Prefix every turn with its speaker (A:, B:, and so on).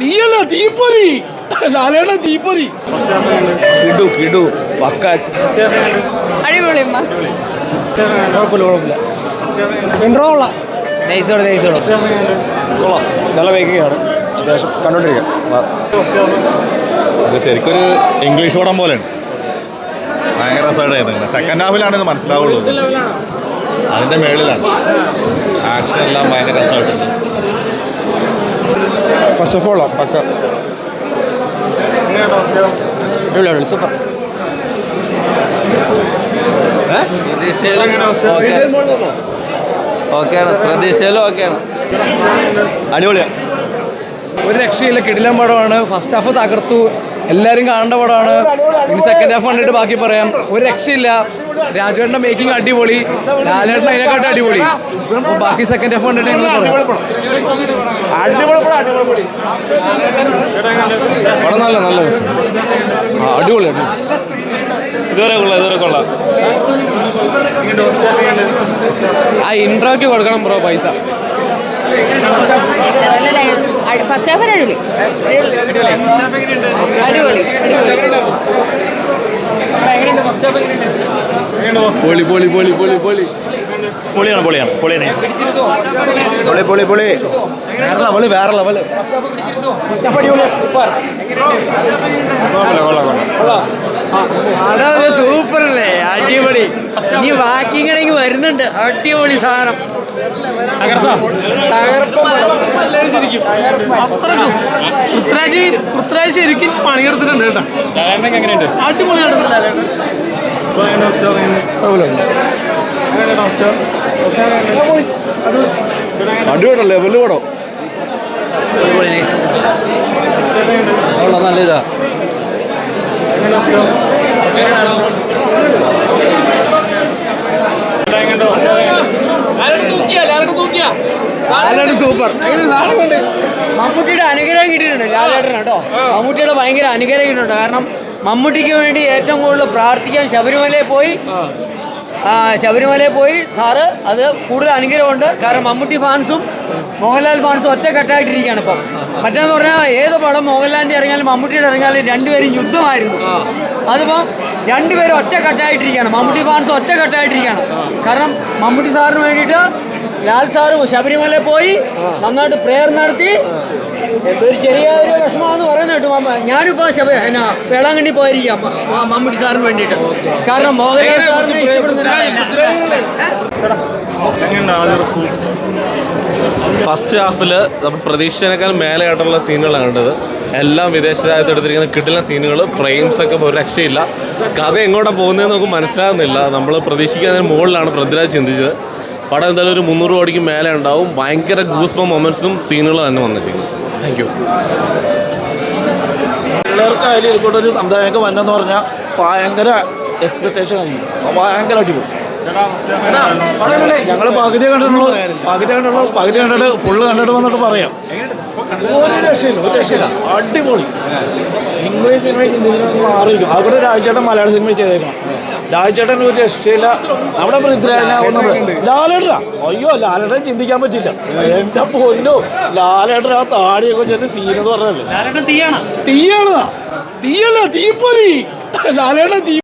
A: തീയല്ല തീപ്പൊരി? ലാലേട്ട തീപ്പൊരി.
B: കിടു കിടു പക്ക
C: അടിപൊളി മസ്
A: കുഴപ്പമില്ല കുഴപ്പമില്ല. ഇൻട്രോ കൊള്ളാം
B: നൈസോടെ നൈസോടെ കൊള്ളാം. നല്ല മേക്കിംഗ് ആണ്. അത്യാവശ്യം കണ്ടോണ്ടിരിക്കാം.
D: ശരിക്കും ശരിക്കൊരു ഇംഗ്ലീഷ് പടം പോലെയാണ്. ഭയങ്കര രസമായിട്ട് സെക്കൻഡ് ഹാഫിലാണ് ഇത് മനസ്സിലാവുള്ളൂ. അതിന്റെ മേളിലാണ്. ആക്ഷൻ എല്ലാം ഭയങ്കര രസമായിട്ടുണ്ട്.
A: ഫസ്റ്റ് ഓഫ് ഓൾ പക്ക
B: സൂപ്പർ
E: ഓക്കെയാണ് പ്രതീക്ഷയിലും ഓക്കെയാണ്.
D: അടിപൊളിയാണ്
E: ഒരു രക്ഷയില്ല കിടിലം പടമാണ്. ഫസ്റ്റ് ഹാഫ് തകർത്തു. എല്ലാരും കാണേണ്ട പടമാണ്. ഇനി സെക്കൻഡ് ഹാഫ് കണ്ടിട്ട് ബാക്കി പറയാം. ഒരു രക്ഷയില്ല. രാജുവേട്ടന്റെ മേക്കിംഗ് അടിപൊളി. ലാലേട്ടൻ അതിനെക്കാട്ടും അടിപൊളി. ബാക്കി സെക്കൻഡ് ഹാഫ് കണ്ടിട്ട് ഞങ്ങൾ പറയാം.
B: പടം നല്ല നല്ല രസം ആ അടിപൊളി അടിപൊളി.
F: ഇതുവരെ കൊള്ളാം ഇതുവരെ കൊള്ളാം.
E: ആ ഇൻട്രോക്ക് കൊടുക്കണം ബ്രോ പൈസ.
C: ഫസ്റ്റ് ഹാഫ് അടിപൊളി. അടിപൊളി
E: പൊളി പൊളി പൊളി പൊളി പൊളി.
F: പൊളിയാണ് പൊളിയാണ്? പൊളിയാണ്.
B: പൊളി പൊളി പൊളി വേറെ ലെവൽ വേറെ ലെവൽ
G: സൂപ്പർ അല്ലേ അടിപൊളി. ഇനി വാക്കിങ്ങടേക്ക് വരുന്നുണ്ട്. അടിപൊളി സാധനം. തകർപ്പം
E: അത്രക്കും പൃഥ്വിരാജ് പൃഥ്വിരാജ് ശരിക്കും പണിയെടുത്തിട്ടുണ്ട് കേട്ടോ. ലാലേട്ടൻ.
B: അടിപൊളി ലെവൽ പടം. നല്ല ഇതാ
G: ലാലേട്ടൻ സൂപ്പർ. മമ്മൂട്ടിയുടെ അനുഗ്രഹം കിട്ടിയിട്ടുണ്ട് ലാലേട്ടൻ കേട്ടോ. മമ്മൂട്ടിയുടെ ഭയങ്കര അനുഗ്രഹം കിട്ടിയിട്ടുണ്ട്. കാരണം മമ്മൂട്ടിക്ക് വേണ്ടി ഏറ്റവും കൂടുതൽ പ്രാർത്ഥിക്കാൻ ശബരിമലയിൽ പോയി. ശബരിമലയിൽ പോയി സാറ് അത് കൂടുതൽ അനുഗ്രഹമുണ്ട്. കാരണം മമ്മൂട്ടി ഫാൻസും മോഹൻലാൽ ഫാൻസും ഒറ്റക്കെട്ടായിട്ടിരിക്കുകയാണ് ഇപ്പം. മറ്റേന്ന് പറഞ്ഞാൽ ഏത് പടം മോഹൻലാലിന്റെ ഇറങ്ങിയാലും മമ്മൂട്ടിയുടെ ഇറങ്ങിയാലും രണ്ടുപേരും യുദ്ധമായിരുന്നു. അതിപ്പം രണ്ടുപേരും ഒറ്റക്കെട്ടായിട്ടിരിക്കുകയാണ് മമ്മൂട്ടി ഫാൻസ് ഒറ്റക്കെട്ടായിട്ടിരിക്കുകയാണ് കാരണം മമ്മൂട്ടി സാറിന് വേണ്ടിയിട്ട് ലാൽ സാറ് ശബരിമലയിൽ പോയി നന്നായിട്ട് പ്രേയർ നടത്തി എന്തൊരു ചെറിയ ഒരു വിഷമമാണെന്ന് പറയുന്ന കേട്ടു. ഞാനിപ്പോൾ ശബ എന്നാ വേളാങ്കണ്ണി പോയിരിക്കാം മമ്മൂട്ടി സാറിന് വേണ്ടിയിട്ട്. കാരണം മോഹൻലാൽ സാറിനെ ഇഷ്ടപ്പെടുന്ന
H: ഫസ്റ്റ് ഹാഫിൽ നമ്മൾ പ്രതീക്ഷിച്ചതിനേക്കാൾ മേലെയായിട്ടുള്ള സീനുകളാണ് കണ്ടത്. എല്ലാം വിദേശ രാജ്യത്ത് എടുത്തിരിക്കുന്ന കിട്ടുന്ന സീനുകൾ ഫ്രെയിംസ് ഒക്കെ ഒരു രക്ഷയില്ല. കഥ എങ്ങോട്ടാണ് പോകുന്നതെന്ന് നമുക്ക് മനസ്സിലാകുന്നില്ല. നമ്മൾ പ്രതീക്ഷിക്കുന്നതിന് മുകളിലാണ് പൃഥ്വിരാജ് ചിന്തിച്ചത്. പടം എന്തായാലും ഒരു മുന്നൂറ് കോടിക്ക് മേലെ ഉണ്ടാവും. ഭയങ്കര ഗൂസ്മ മൊമെൻസും സീനുകളും തന്നെ വന്നിരിക്കുന്നു താങ്ക് യു
A: പിള്ളേർക്കായാലും ഇതിൽക്കൂടെ ഒരു സംവിധാനമൊക്കെ വന്നെന്ന് പറഞ്ഞാൽ ഭയങ്കര എക്സ്പെക്ടേഷൻ ആയിരിക്കും ഭയങ്കര അടിപൊളി ഞങ്ങൾ പകുതി കണ്ടിട്ടുള്ളൂ പകുതി കണ്ടിട്ടുള്ളൂ പകുതി കണ്ടിട്ട് ഫുള്ള് കണ്ടിട്ട് വന്നിട്ട് പറയാം ഒരു രക്ഷയില്ല ഒരു രക്ഷയില്ല അടിപൊളി ഇംഗ്ലീഷ് സിനിമ ഹിന്ദിയിലൊന്നും മാറിയിരിക്കും അവിടെ ഒരാഴ്ചയായിട്ട് മലയാള സിനിമ ചെയ്തേക്കണം രാജേട്ടൻ ഒരു രക്ഷയില്ല. നമ്മുടെ പൃഥ്വിരാജിനെ ഒന്നും ലാലേട്ടനാ? അയ്യോ ലാലേട്ടൻ ചിന്തിക്കാൻ പറ്റില്ല. എന്റെ പൊന്നോ ലാലേട്ടൻ ആ താടിയൊക്കെ ചെന്ന് സീനെന്ന് എന്ന് പറഞ്ഞല്ലേ തീയാണ്. തീയല്ല? തീപ്പൊരി. ലാലേട്ടൻ തീ